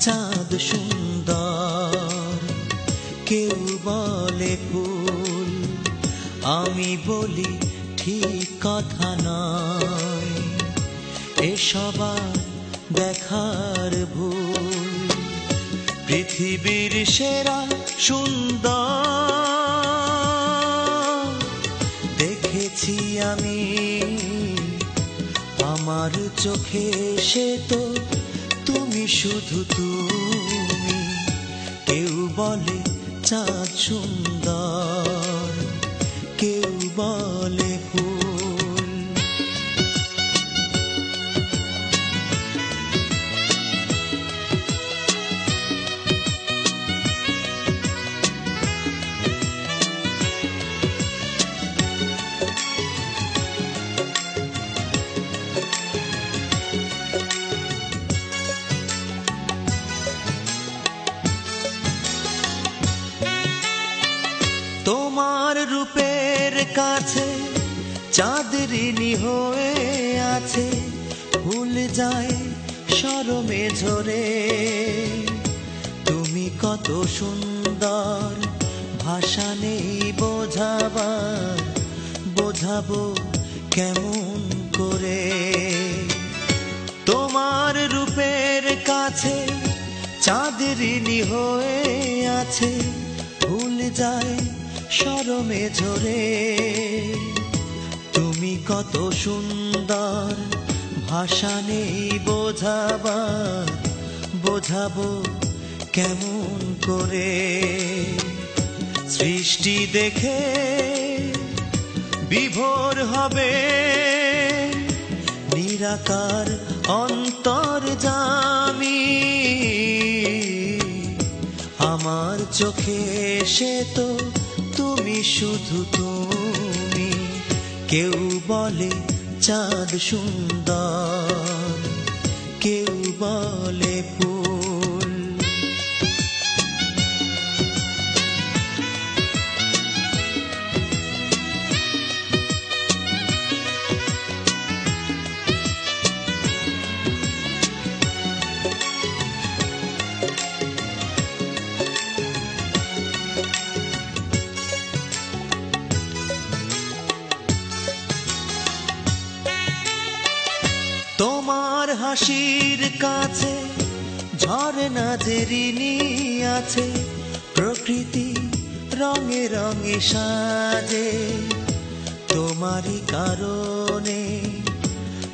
চাঁদ সুন্দর, কেউ বলে ফুল। আমি বলি ঠিক কথা নয় এসবার দেখার ভুল। পৃথিবীর সেরা সুন্দর, দেখেছি আমি। আমার চোখে সে তো তুমি শুধু তুমি। কেউ বলে চা সুন্দর। তোমার রূপের কাছে চাঁদরিনী হয়ে আছে ভুল যায় সরমে ঝরে। তুমি কত সুন্দর, ভাষা নেই বোঝাবার, বোঝাবো কেমন করে। তোমার রূপের কাছে চাঁদরিনী হয়ে আছে ভুল যায় সরমে ঝরে। তুমি কত সুন্দর, ভাষা নেই বোঝাবার। বোঝাবো কেমন করে? সৃষ্টি দেখে বিভোর হবে। নিরাকার অন্তর জামি আমার চোখে সে তো শুধু তুমি। কেউ বলে চাঁদ সুন্দর। হাসির কাছে যে ঋণী আছে, প্রকৃতি রঙে রঙে সাজে। তোমারই কারণে,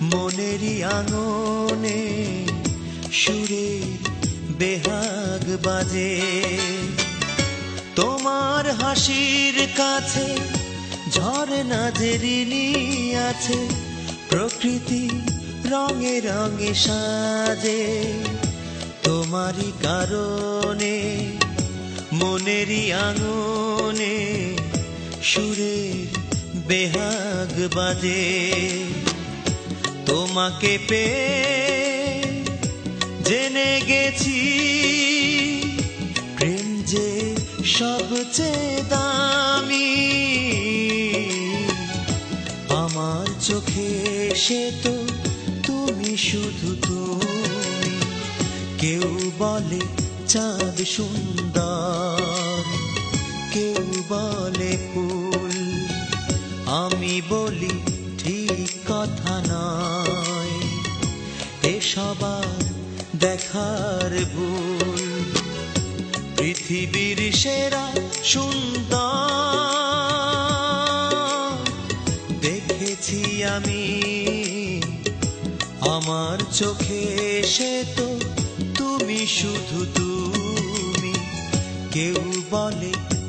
মনেরই আঙনে সুরের বেহাগ বাজে। তোমার হাসির কাছে যে ঋণী আছে, প্রকৃতি রঙে রঙে সাজে। তোমারই কারণে, মনেরই আঙনে সুরের বেহাগ বাজে। তোমাকে পেয়ে জেনে গেছি, প্রেম যে সবচেয়ে দামি। আমার চোখে সে তো শুধু তুমি কেউ বলে চাঁদ সুন্দর, কেউ বলে ফুল। আমি বলি ঠিক কথা নয় এসবার দেখার ভুল। পৃথিবীর সেরা সুন্দর, দেখেছি আমি। আমার চোখে এসে তো তুমি শুধু তুমি। কেউ বলে